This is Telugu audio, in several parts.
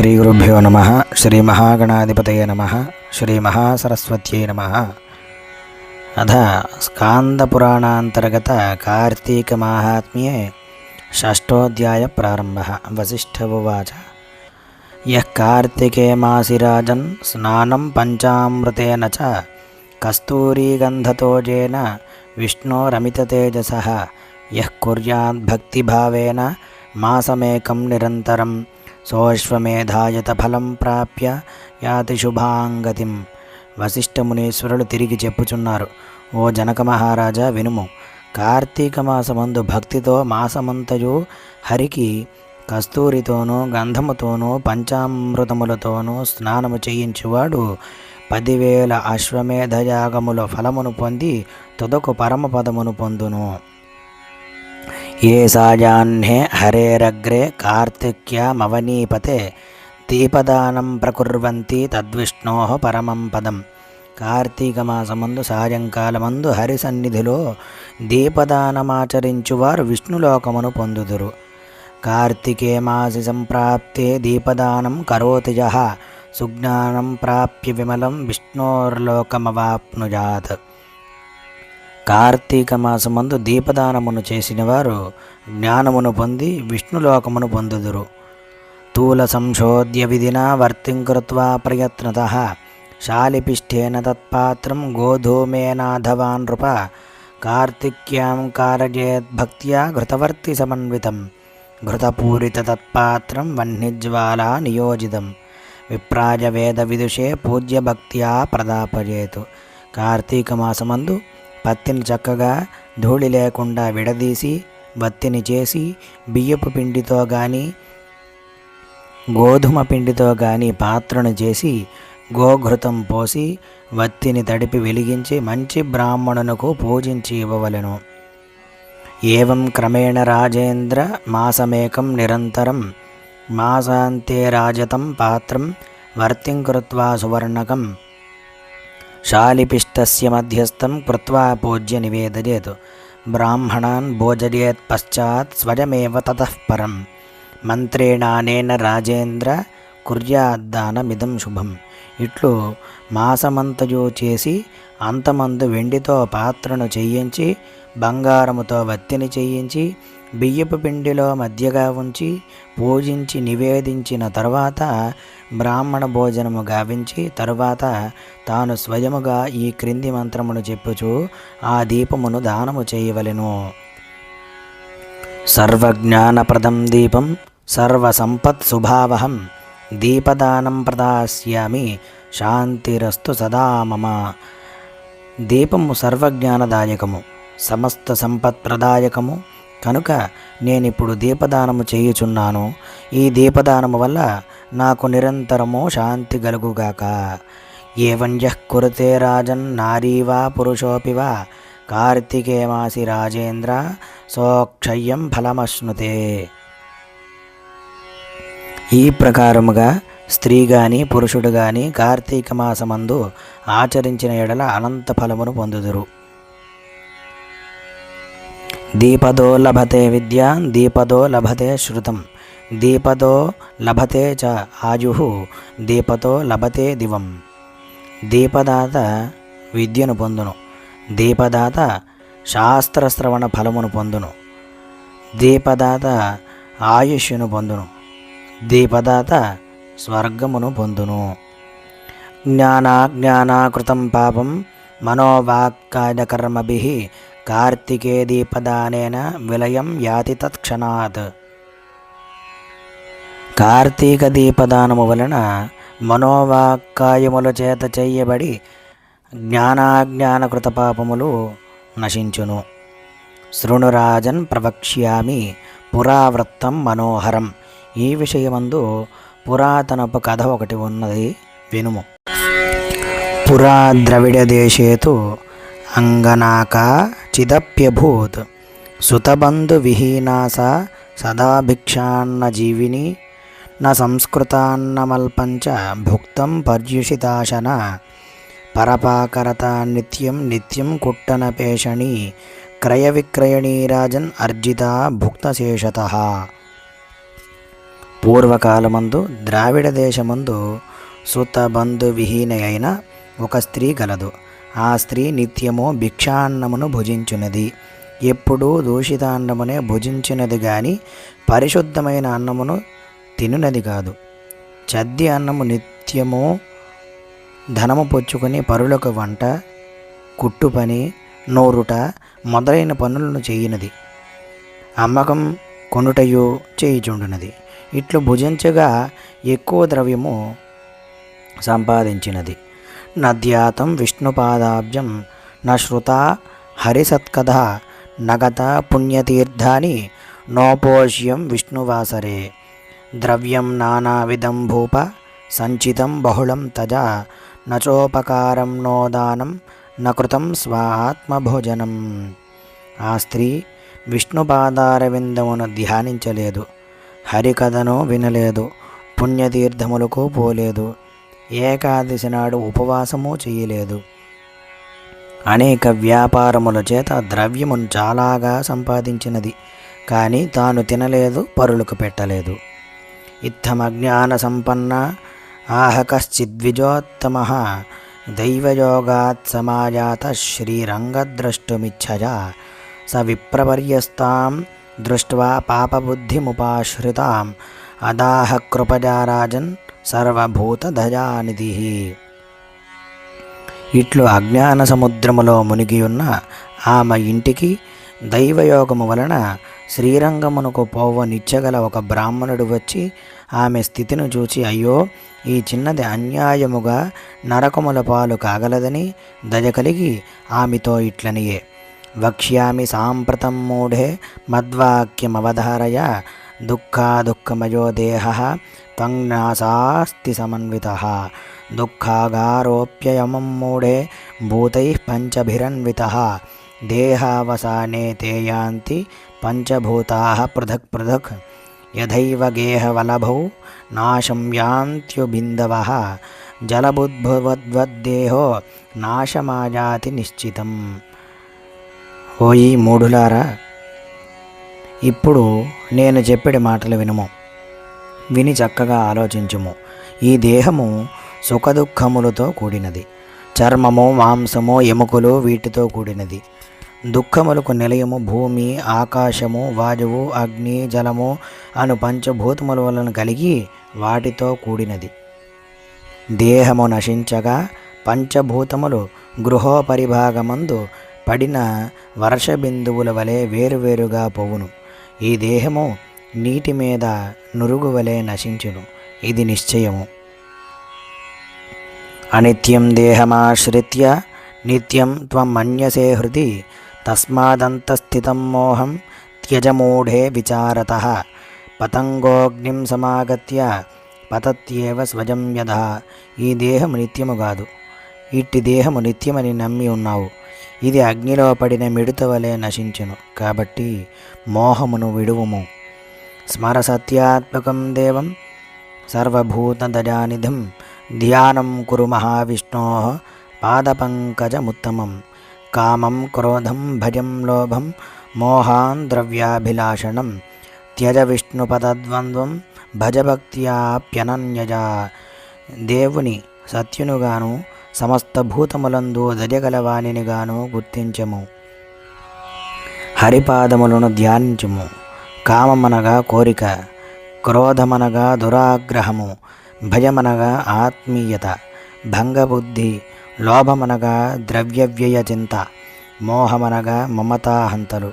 శ్రీ గురుభ్యో నమ శ్రీ మహాగణాధిపతయ నమ శ్రీ మహాసరస్వత్యై నమ. అథ స్కాందపురాణాంతర్గత కార్తీకమాహాత్మ్యే షష్టోధ్యాయ ప్రారంభ. వసిష్ఠ ఉవాచ. యః కార్తికే మాసిరాజన్ స్నానం పంచామృతేన చ కస్తూరీగంధతోజేన విష్ణోరమితతేజసः. యః కుర్యాద్భక్తిభావేన మాసమేకం నిరంతరం. సోశ్వమేధాయత ఫలం ప్రాప్య యాతి శుభాంగతిం. వశిష్ఠమునీశ్వరులు తిరిగి చెప్పుచున్నారు. ఓ జనక మహారాజా వినుము. కార్తీక మాసమందు భక్తితో మాసమంతయు హరికి కస్తూరితోనూ గంధముతోనూ పంచామృతములతోనూ స్నానము చేయించువాడు పదివేల అశ్వమేధయాగముల ఫలమును పొంది తుదకు పరమపదమును పొందును. ఏ సాయాహ్నే హరేరగ్రే కార్తిక్యామవనీపతే దీపదానం ప్రకుర్వంతి తద్విష్ణో పరమం పదం కార్తీక మాసమందు సాయంకాలమందు హరి సన్నిధిలో దీపదానమాచరించువారు విష్ణులోకమును పొందుదురు। కార్తికే మాసి సంప్రాప్తే దీపదానం కరోతి యః సుజ్ఞానం ప్రాప్య విమలం విష్ణోర్లోకమవాప్నుయాత్ కార్తీక మాసమందు దీపదానమును చేసిన వారు జ్ఞానమును పొంది విష్ణులోకమును పొందుదురు. తూల సంశోధ్య విధినా వర్తింకృత్వా ప్రయత్నత. శాలిపిష్ఠేన తత్పాత్రం గోధూమేనాధవా నృప. కార్తిక్యాం కారయేద్భక్త్యా ఘృతవర్తి సమన్వితం. ఘృతపూరిత తత్పాత్రం వహ్నిజ్వాలా నియోజితం. విప్రాజ వేద విదుషే పూజ్య భక్త్యా ప్రదాపయేతు కార్తీక మాసమందు పత్తిని చక్కగా ధూళి లేకుండా విడదీసి బత్తిని చేసి బియ్యపు పిండితో కానీ గోధుమ పిండితో కానీ పాత్రను చేసి గోఘృతం పోసి వత్తిని తడిపి వెలిగించి మంచి బ్రాహ్మణునకు పూజించి ఇవ్వవలెను. ఏవం క్రమేణ రాజేంద్ర మాసమేకం నిరంతరం మాసాంతే రాజతం పాత్రం వర్తింకృత్వా సువర్ణకం శాలిపిష్టస్య మధ్యస్థం కృత్వా పూజ్య నివేదయేత్ బ్రాహ్మణాన్ భోజయేత్ పశ్చాత్ స్వయమే ततः परं మంత్రేణానేన రాజేంద్ర కుర్యాద్దానమిదం శుభం ఇట్లు మాసమంతయు చేసి అంతమందు వెండితో పాత్రను చేయించి బంగారముతో వత్తిని చేయించి బియ్యపు పిండిలో మధ్యగా ఉంచి పూజించి నివేదించిన తర్వాత బ్రాహ్మణ భోజనము గావించి తరువాత తాను స్వయముగా ఈ క్రింది మంత్రమును చెప్పుచు ఆ దీపమును దానము చేయవలెను. సర్వజ్ఞానప్రదం దీపం సర్వసంపత్ శుభావహం దీపదానం ప్రదాస్యామి శాంతిరస్తు సదా మమ. దీపము సర్వజ్ఞానదాయకము సమస్త సంపత్ప్రదాయకము కనుక నేనిప్పుడు దీపదానము చేయుచున్నాను. ఈ దీపదానము వల్ల నాకు నిరంతరము శాంతి గలుగుగాక ఏవంజః కురుతే రాజన్ నారీ వా పురుషోపి వా కార్తికే మాసి రాజేంద్ర సోక్షయ్యం ఫలమశ్నుతే. ఈ ప్రకారముగా స్త్రీ గాని పురుషుడు గాని కార్తీక మాసమందు ఆచరించిన ఎడల అనంత ఫలమును పొందుదురు. దీపదో లభతే విద్య దీపదో లభతే శృతం. దీపదో లభతే చ ఆయు దీపతో లభతే దివం. దీపదాత విద్యను పొందును. దీపదాత శాస్త్రశ్రవణ ఫలమును పొందును. దీపదాత ఆయుష్యును పొందును. దీపదాత స్వర్గమును పొందును. జ్ఞానాజ్ఞానాకృతం పాపం మనోవాక్కాయకర్మభి కార్తికే దీపదానేన విలయం యాతి తత్క్షణాత్. కార్తీక దీపదానము వలన మనోవాక్కాయముల చేత చెయ్యబడి జ్ఞానాజ్ఞానకృత పాపములు నశించును. శృణురాజన్ ప్రవక్ష్యామి పురావృత్తం మనోహరం. ఈ విషయమందు పురాతనపు కథ ఒకటి ఉన్నది వినుము. పురా ద్రవిడ దేశేతు అంగనాకా చిదప్యభూత్. సుతబంధు విహీనాస సదా భిక్షాన్న జీవిని న సంస్కృతాన్నమల్పంచ భుక్తం పర్యుషితాశన. పరపాకరత నిత్యం నిత్యం కుట్టన పేషణి క్రయ విక్రయణీరాజన్ అర్జిత భుక్తశేషత. పూర్వకాలమందు ద్రావిడ దేశమందు సుతబంధు విహీన అయిన ఒక స్త్రీ గలదు. ఆ స్త్రీ నిత్యము భిక్షాన్నమును భుజించున్నది ఎప్పుడూ దూషితాన్నమునే భుజించినది కానీ పరిశుద్ధమైన అన్నమును తినునది కాదు. చద్ది అన్నము నిత్యము ధనము పుచ్చుకొని పరులకు వంట కుట్టు పని నోరుట మొదలైన పనులను చేయునది. అమ్మకం కొనుటయు చేయుచుండునది. ఇట్లు భుజించగా ఎక్కువ ద్రవ్యము సంపాదించినది. నద్యాతం విష్ణుపాదాబ్జం న శృత హరిసత్కథ నగత పుణ్యతీర్థాని నోపోష్యం విష్ణువాసరే. ద్రవ్యం నానావిధం భూప సంచితం బహుళం తజ నచోపకారం నోదానం నకృతం స్వాత్మభోజనం. ఆ స్త్రీ విష్ణుపాదారవిందమును ధ్యానించలేదు. హరికథను వినలేదు. పుణ్యతీర్థములకు పోలేదు. ఏకాదశి నాడు ఉపవాసము చేయలేదు. అనేక వ్యాపారముల చేత ద్రవ్యమును చాలాగా సంపాదించినది కానీ తాను తినలేదు పరులకు పెట్టలేదు. ఇత్తమజ్ఞాన సంపన్న ఆహకశ్చిద్విజోత్తమ దైవయోగాత్ సమాజాత శ్రీరంగద్రష్టుమిచ్చజా స విప్రవర్యస్తాం దృష్ట్వా పాపబుద్ధిముపాశ్రితాం. అదాహ కృపజారాజన్ సర్వభూతదయానిధి. ఇట్లు అజ్ఞాన సముద్రములో మునిగియున్న ఆమె ఇంటికి దైవయోగము వలన శ్రీరంగమునకు పోవనిచ్చగల ఒక బ్రాహ్మణుడు వచ్చి ఆమె స్థితిని చూచి అయ్యో ఈ చిన్నది అన్యాయముగా నరకముల పాలు కాగలదని దయ కలిగి ఆమెతో ఇట్లనియే. వక్ష్యామి సాంప్రతం మూఢే మద్వాక్యమవధారయ దుఃఖాదుఃఖమయో దేహ త్వంగ్నాసాస్తి సమన్విత దుఃఖాగారోప్యయమం మూఢే భూతై పంచభిరన్విత దేహావసానే తేయాంతి యాంతి పంచభూతా పృథక్ పృథక్ యథైవ గేహవలభౌ నాశం యాంత్యుబిందవ జలబుద్భువద్వద్దేహో నాశమాయాతి నిశ్చితం ఓయి మూఢులారా ఇప్పుడు నేను చెప్పిన మాటలు వినుము. విని చక్కగా ఆలోచించుము. ఈ దేహము సుఖదుఖములతో కూడినది. చర్మము మాంసము ఎముకలు వీటితో కూడినది. దుఃఖములకు నిలయము భూమి ఆకాశము వాయువు అగ్ని జలము అను పంచభూతముల వలన కలిగి వాటితో కూడినది. దేహము నశించగా పంచభూతములు గృహోపరిభాగమందు పడిన వర్ష బిందువుల వలె వేరువేరుగా పోవును. ఈ దేహము నీటి మీద నురుగు వలె నశించును. ఇది నిశ్చయము. అనిత్యం దేహమాశ్రిత్య నిత్యం త్వమన్యసే హృది తస్మాదంతస్థితం మోహం త్యజమూఢే విచారత. పతంగోగ్నిం సమాగత్య పతత్యేవ స్వజం యథ. ఈ దేహము నిత్యము కాదు. ఇట్టి దేహము నిత్యమని నమ్మి ఉన్నావు. ఇది అగ్నిలో పడిన మిడుత వలె నశించును. కాబట్టి మోహమును విడువుము. స్మరసత్యాత్మకం దేవం సర్వభూతదజానిధిం ధ్యానం కురు మహావిష్ణో పాదపంకజముత్తమం కామం క్రోధం భయం లోభం మోహాన్ ద్రవ్యాభిలాషణం త్యజ విష్ణుపదద్వంద్వం భజభక్త్యాప్యనన్యజ దేవుని సత్యునుగాను సమస్త భూతములందు దజగలవాణినిగాను గుర్తించము. హరిపాదములను ధ్యానించము. కామమనగా కోరిక క్రోధమనగా దురాగ్రహము భయమనగా ఆత్మీయత భంగబుద్ధి లోభమనగా ద్రవ్యవ్యయ చింత మోహమనగా మమతాహంతలు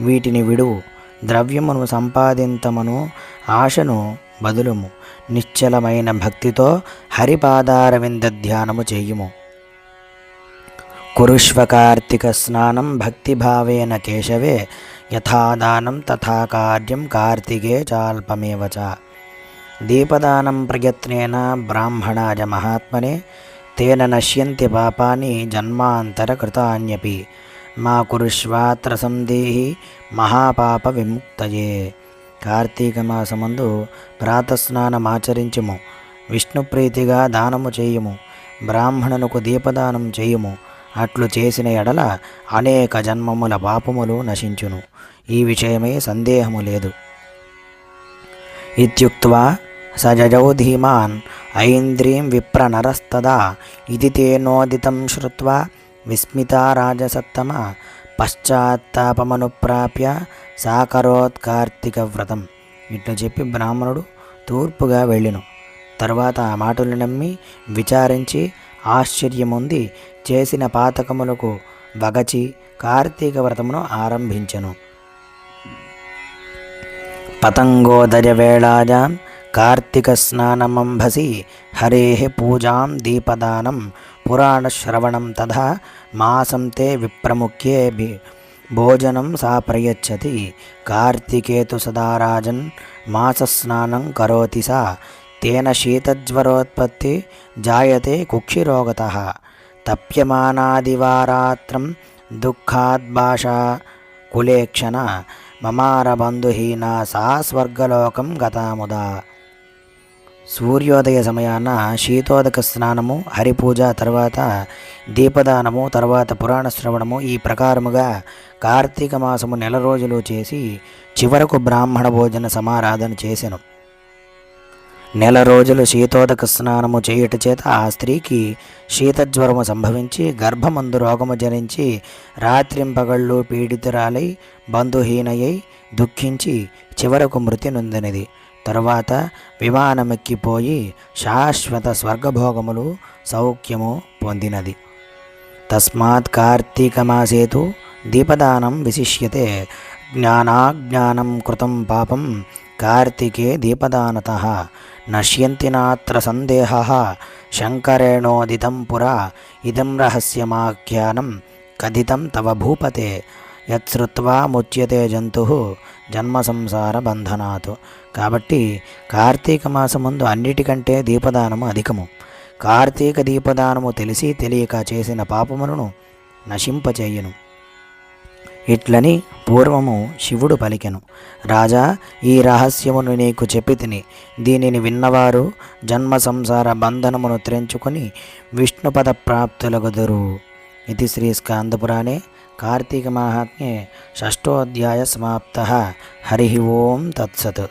వీటిని విడువు ద్రవ్యమును సంపాదింతమను ఆశను బదులుము నిశ్చలమైన భక్తితో హరిపాదారవింద ధ్యానము చేయుము. కురుష్వ కార్తీక స్నానం భక్తిభావేన కేశవే యథాదానం తథా కార్యం కార్తికే చాల్పమేవ చ. దీపదానం ప్రయత్నేన బ్రాహ్మణాయ మహాత్మనే తేన నశ్యంతి పాపాని జన్మాంతరకృతాన్యపి. మా కురుష్వాత్ర సందేహి మహాపాప విముక్తయే. కార్తీక మాసమందు ప్రాతస్నానమాచరించుము. విష్ణుప్రీతిగా దానము చేయుము. బ్రాహ్మణునకు దీపదానం చేయుము. అట్లు చేసిన ఎడల అనేక జన్మముల పాపములు నశించును. ఈ విషయమై సందేహము లేదు. ఇత్యుక్వా స జజౌ ధీమాన్ ఐంద్రీం విప్రనరస్తదా ఇది తేనోదితం శ్రుత్వా విస్మితా రాజసత్తమ పశ్చాత్తాపమనుప్రాప్య సాకరోత్ కార్తీక వ్రతం ఇట్లా చెప్పి బ్రాహ్మణుడు తూర్పుగా వెళ్ళెను. తర్వాత ఆ మాటలు నమ్మి విచారించి ఆశ్చర్యముంది చేసిన పాతకములకు వగచి కార్తీక వ్రతమును ఆరంభించెను. పతంగోదయవేళాయాం కార్తీకస్నానమంభసి హరే పూజాం దీపదానం పురాణశ్రవణం తథా మాసం తే విప్రముఖ్యే భోజనం సా ప్రయచ్చతి కార్తికేతు సదా రాజన్ మాసస్నానం కరోతి సా తేన శీతజ్వరోత్పత్తి జాయతే కుక్షిరోగత తప్యమానాదివారాత్రం దుఃఖాద్భాషా కులేక్షణ మమారబంధుహీన సా స్వర్గలోకం గతాముదా. సూర్యోదయ సమయాన శీతోదక స్నానము హరిపూజ తర్వాత దీపదానము తర్వాత పురాణ శ్రవణము ఈ ప్రకారముగా కార్తీక మాసము నెల రోజులు చేసి చివరకు బ్రాహ్మణ భోజన సమారాధన చేసెను. నెల రోజులు శీతోదక స్నానము చేయుట చేత ఆ స్త్రీకి శీతజ్వరము సంభవించి గర్భమందు రోగము జరించి రాత్రింపగళ్ళు పీడితురాలై బంధుహీనయై దుఃఖించి చివరకు మృతి నొందినది. తరువాత విమానమెక్కిపోయి శాశ్వత స్వర్గభోగములు సౌఖ్యము పొందినది. తస్మాత్ కార్తీకమాసేతు దీపదానం విశిష్యతే. జ్ఞానాజ్ఞానం కృతం పాపం కార్తికే దీపదానత. నశ్యంతి నాత్ర సందేహ. శంకరేణోదితం పురా. ఇదం రహస్యమాఖ్యానం కథితం తవ భూపతే. యత్శ్రుత్వా ముచ్యతే జంతు. జన్మ సంసార బంధనాత్. కాబట్టి కార్తీక మాసముందు అన్నిటికంటే దీపదానము అధికము. కార్తీక దీపదానము తెలిసి తెలియక చేసిన పాపములను నశింపచేయును. ఇట్లని పూర్వము శివుడు పలికెను. రాజా ఈ రహస్యమును నీకు చెప్పి తిని దీనిని విన్నవారు జన్మ సంసార బంధనమును త్రెంచుకొని విష్ణుపద ప్రాప్తులగుదురు. ఇది శ్రీ స్కాందపురాణే కార్తీక మాహాత్మ్యే షష్ఠోధ్యాయ సమాప్త. హరి ఓం తత్సత్.